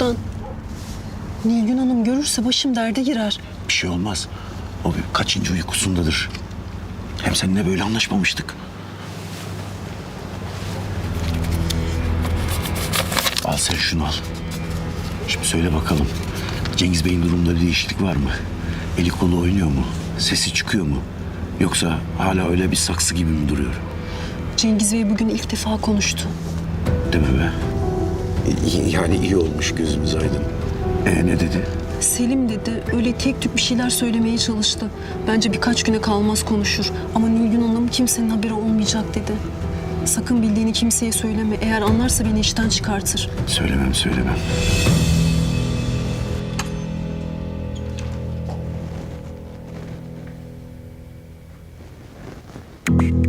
buradan. Nilgün Hanım görürse başım derde girer. Bir şey olmaz. O bir kaçıncı uykusundadır. Hem seninle böyle anlaşmamıştık. Al sen şunu al. Şimdi söyle bakalım. Cengiz Bey'in durumunda bir değişiklik var mı? Eli kolu oynuyor mu? Sesi çıkıyor mu? Yoksa hala öyle bir saksı gibi mi duruyor? Cengiz Bey bugün ilk defa konuştu. Deme be. Yani iyi olmuş gözümüz aydın. E ne dedi? Selim dedi öyle tek tük bir şeyler söylemeye çalıştı. Bence birkaç güne kalmaz konuşur. Ama Nilgün Hanım kimsenin haberi olmayacak dedi. Sakın bildiğini kimseye söyleme. Eğer anlarsa beni işten çıkartır. Söylemem söylemem. Bakalım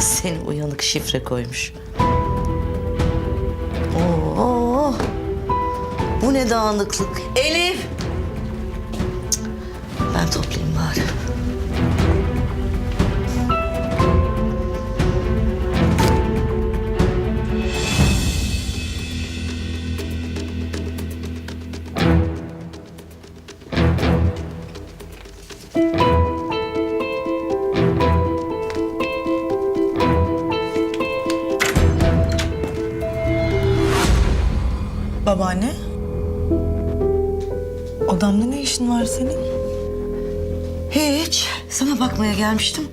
Seni uyanık şifre koymuş. Oo, bu ne dağınıklık. Elif! Ben toplayayım Babaanne? Odamda ne işin var senin? Hiç. Sana bakmaya gelmiştim.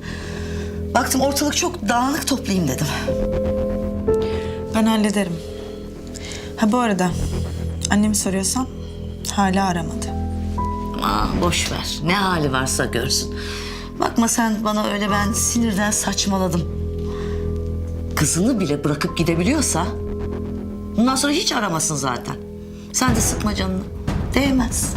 Baktım ortalık çok dağınık toplayayım dedim. Ben hallederim. Ha bu arada annemi soruyorsan hala aramadı. Aa, boş ver. Ne hali varsa görsün. Bakma sen bana öyle ben sinirden saçmaladım. Kızını bile bırakıp gidebiliyorsa bundan sonra hiç aramasın zaten. Sen de sıkma canını. Değmez.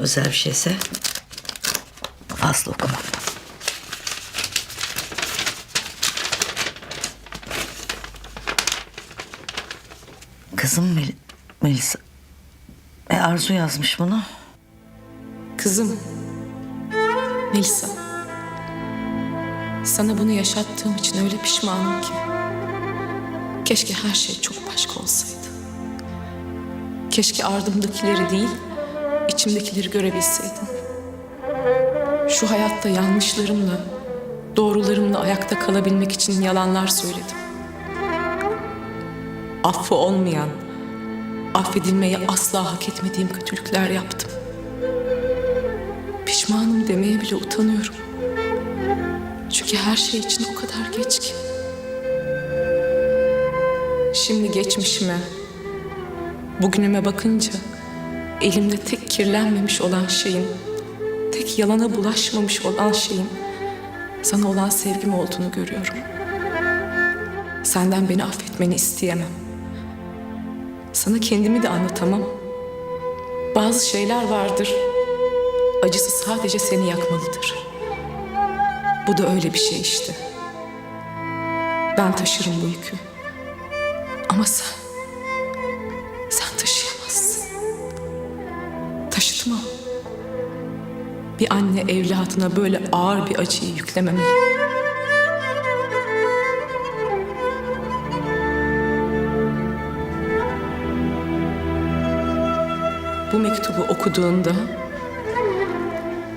Özel bir şeyse fazla okumam. Kızım Mel Melisa. E Arzu yazmış bunu. Kızım. Melisa. Sana bunu yaşattığım için öyle pişmanım ki. Keşke her şey çok başka olsaydı. Keşke ardımdakileri değil, içimdekileri görebilseydim. Şu hayatta yanlışlarımla, doğrularımla ayakta kalabilmek için yalanlar söyledim. Affı olmayan, affedilmeyi asla hak etmediğim kötülükler yaptım. Pişmanım demeye bile utanıyorum. Çünkü her şey için o kadar geç ki. Şimdi geçmişime, bugünüme bakınca elimde tek kirlenmemiş olan şeyin, tek yalana bulaşmamış olan şeyin sana olan sevgim olduğunu görüyorum. Senden beni affetmeni isteyemem. Sana kendimi de anlatamam. Bazı şeyler vardır. Acısı sadece seni yakmalıdır. Bu da öyle bir şey işte. Ben taşırım bu yükü. Ama sen, Taşıtmam. Bir anne evladına böyle ağır bir acıyı yüklememeli. Bu mektubu okuduğunda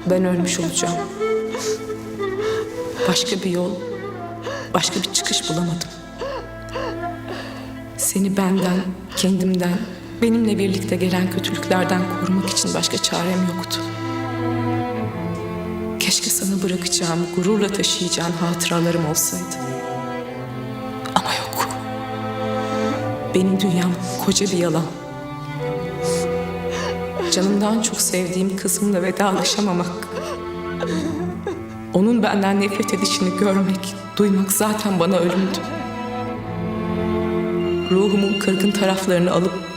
ben ölmüş olacağım. Başka bir yol, başka bir çıkış bulamadım. Seni benden, kendimden Benimle birlikte gelen kötülüklerden korumak için başka çarem yoktu. Keşke sana bırakacağım, gururla taşıyacağın hatıralarım olsaydı. Ama yok. Benim dünyam koca bir yalan. Canımdan çok sevdiğim kızımla vedalaşamamak. Onun benden nefret edişini görmek, duymak zaten bana ölümdü. Ruhumun kırgın taraflarını alıp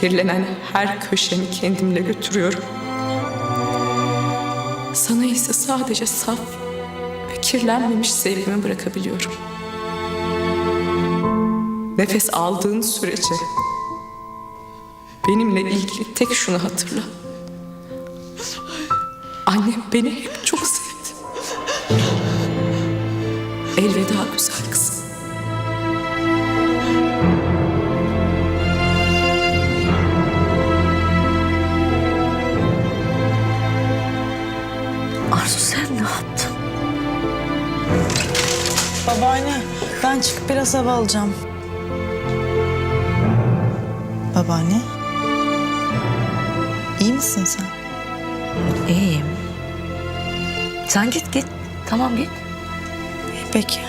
kirlenen her köşemi kendimle götürüyorum. Sana ise sadece saf ve kirlenmemiş sevgimi bırakabiliyorum. Nefes aldığın sürece benimle ilgili tek şunu hatırla. Annem beni hep çok sevdi. Elveda güzel kızım. Arzu sen ne yaptın? Babaanne, ben çıkıp biraz hava alacağım. Babaanne? İyi misin sen? İyiyim. Sen git git. Tamam git. Peki.